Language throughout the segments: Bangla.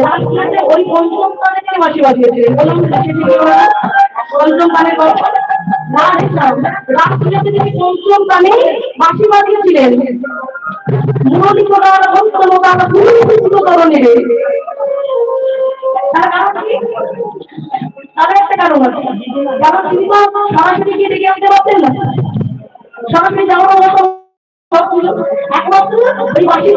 রাজনীতিতে ওই পঞ্চম স্থানে কে বাসি বাজিয়েছিলেন। বলুন হলো? পঞ্চম রাজনীতিতে তিনি পঞ্চম স্থানে বাসি বাজিয়েছিলেন। মুরলী করার ধরনের তার কারণ? তার একটা কারণ আছে। কারণ তিনি তো সরাসরি গিয়ে ডেকে আনতে পারতেন না, সরাসরি যাওয়ার সবগুলো একমাত্র ওই বাসির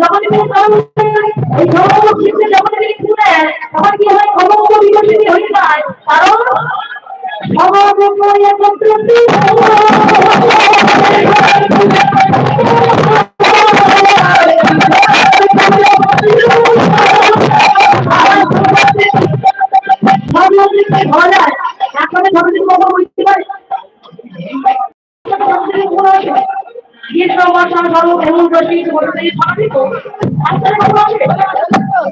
যখন সর্ব এমন প্রশ্ন করতে পারবে তো আপনারা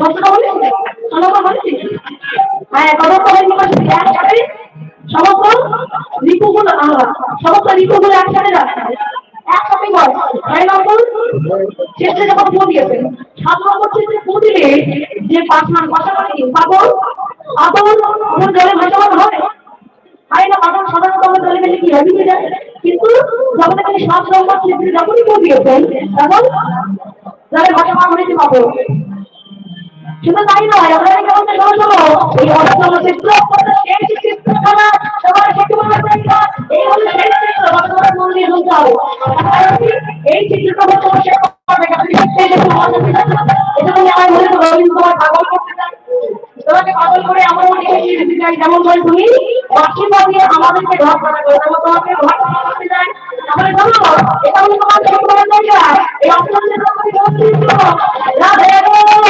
বলে? সস্তা বলে? হ্যাঁ তদন্ত ইউনিভার্সিটি একসাথে সমস্ত আহ, সমস্ত একসাথে যাচ্ছে একসাথে হয় ছয় যখন সাত নম্বর শেষে ফোন দিলে যে পাঁচ মান পাশাপাশি পাগল ওর জলে ভাসমান হয় হয় না আদল সাধারণত জলে গেলে কি হেভি হয়ে। যায় কিন্তু যখন সাত নম্বর শেষে যখনই ফোন দিয়েছেন তখন জলে ভাসমান হয়েছে পাগল শুধু তাই নয় আমরা কেমন শোনো এই অর্থ চিত্র সেই চিত্রকলা সবার শিক্ষা এই হলো সেই চিত্র তোমার মন দিয়ে শুনতে হবে এই তোমার তোমার করতে চাই তোমাকে পাগল করে আমার মনে চাই, যেমন করে তুমি বাকি দিয়ে আমাদেরকে ঘর করা তোমাকে ঘর করতে চাই তাহলে জানো এটা আমি তোমার শেখ করার জায়গা এই চিত্র রাধে।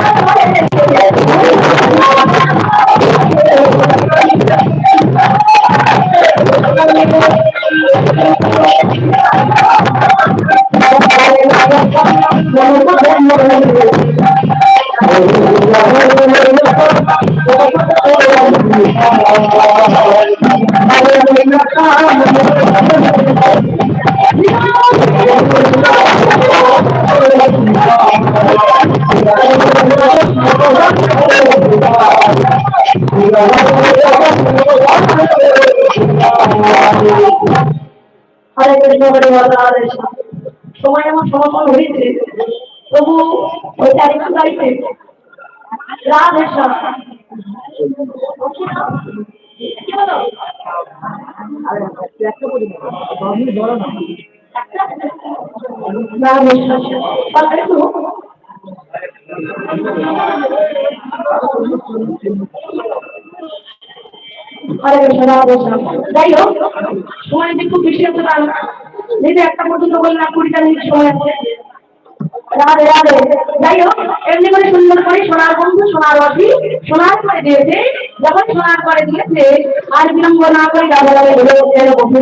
I'm হরে কৃষ্ণ হরে হরে। সময় এমন সমর্পণ হয়েছে তবু ওই তারিখ তারিখে? রাধে শ্যাম। তাহলে একটু হরে কৃষ্ণ রাধে শ্যাম। যাই হোক, সময় যদি খুব বেশি হতে পারে যদি একটা পর্যন্ত বললাম, কুড়িটা মিনিট সময় আছে। রাধে রাধে। যাই হোক, এমনি করে সুন্দর করে সোনার বন্ধু সোনার বাসি সোনার করে দিয়েছে। যখন সোনার করে দিয়েছে, আর বিলম্ব না করে রাধে রাধে ধরে এলো বন্ধু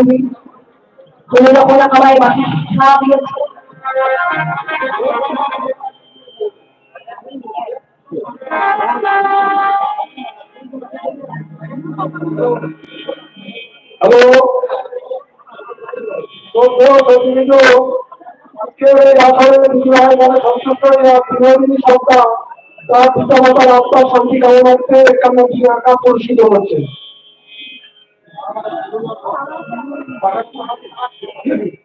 তুমি যখন আমায় বাসি সারা দিয়েছে। হ্যালো? প্রতিনিধি আজকের এই আসরে কিছু হয় মানে সংসদে বিনোদিনী সত্তা তার পিতা মাতার আত্মার শান্তি কামনার্থে একান্ন টাকা পরিচিত হচ্ছে।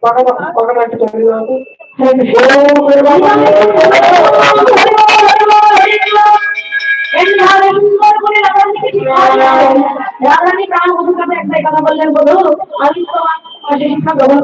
টাকাটা টাকাটা একটু চালিয়ে যাবে রাধারানী প্রাণ কাছে একটাই কথা বললেন বলো আমি তো শিক্ষা গ্রহণ